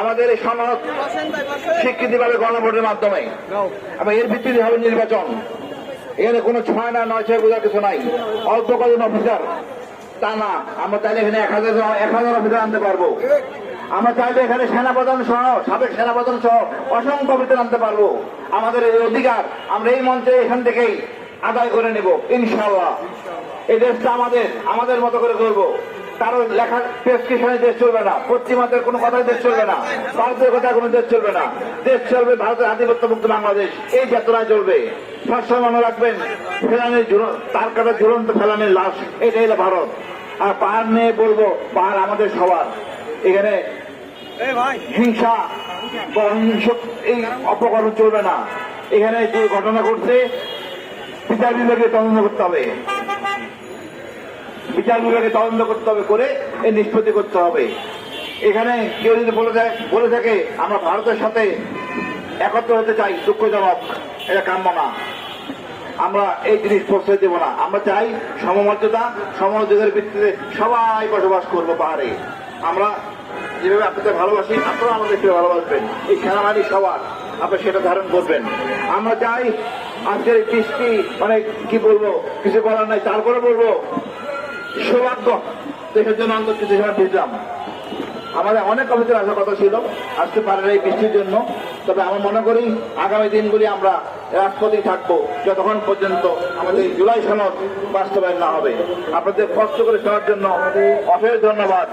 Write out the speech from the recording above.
আমাদের এই সনদ স্বীকৃতি পাবে গণভোটের মাধ্যমে। এবং এর ভিত্তিতে হবে নির্বাচন। এখানে কোনো ছয় না নয় ছয় বোঝার কিছু নাই। অল্প কজন অফিসার। তা না, আমরা চাইলে এখানে এক হাজার এক হাজার অফিসার আনতে পারব। আমরা চাইলে এখানে সেনাপ্রধান সহ, সাবেক সেনাপ্রধান সহ অসংখ্য অফিসার আনতে পারব। আমাদের এই অধিকার আমরা এই মঞ্চে এখান থেকেই আদায় করে নেব, ইনশাআল্লাহ। এই দেশটা আমাদের আমাদের মতো করে করব কারও লেখার প্রেসক্রিপশনে দেশ চলবে না। পশ্চিমাদের কোনো কথাই দেশ চলবে না। ভারতের কথা কোনো দেশ চলবে না। দেশ চলবে ভারতের আধিপত্য আধিপত্যমুক্ত বাংলাদেশ। এই যাত্রায় চলবে। সবসময় মনে রাখবেন ফেলানির তার কাটা ঝুলন্ত ফেলানির লাশ এটাই হলো ভারত। আর পাহাড় নিয়ে বলব পাহাড় আমাদের সবার। এখানে হিংসা অহিংস এই অপকরণ চলবে না। এখানে যে ঘটনা ঘটছে বিচার বিভাগে তদন্ত করতে হবে। বিচার বিভাগে তদন্ত করতে হবে করে এই নিষ্পত্তি করতে হবে। এখানে কেউ যদি বলে যায় বলে থাকে, আমরা ভারতের সাথে একত্র হতে চাই, দুঃখজনক, এটা কাম্য না। আমরা এই জিনিস প্রশ্রয় দেব না। আমরা চাই সমমর্যাদা, সমমর্যাদার ভিত্তিতে সবাই বসবাস করব পাহাড়ে। আমরা যেভাবে আপনাদের ভালোবাসি আপনারা আমাদের সেভাবে ভালোবাসবেন। এই সেনাবাহিনী সবার, আপনারা সেটা ধারণ করবেন। আমরা চাই আজকের এই বৃষ্টি মানে কি বলব, কিছু বলার নাই, তারপরে বলব সৌভাগ্য দেশের জন্য অন্তত কিছু সময় ফিরলাম। আমাদের অনেক অফিসের আসার কথা ছিল আসতে পারে এই বৃষ্টির জন্য। তবে আমরা মনে করি আগামী দিনগুলি আমরা রাষ্ট্রপতি থাকব, যতক্ষণ পর্যন্ত আমাদের জুলাই সনদ বাস্তবায়ন না হবে। আপনাদের কষ্ট করে শোনার জন্য অশেষ ধন্যবাদ।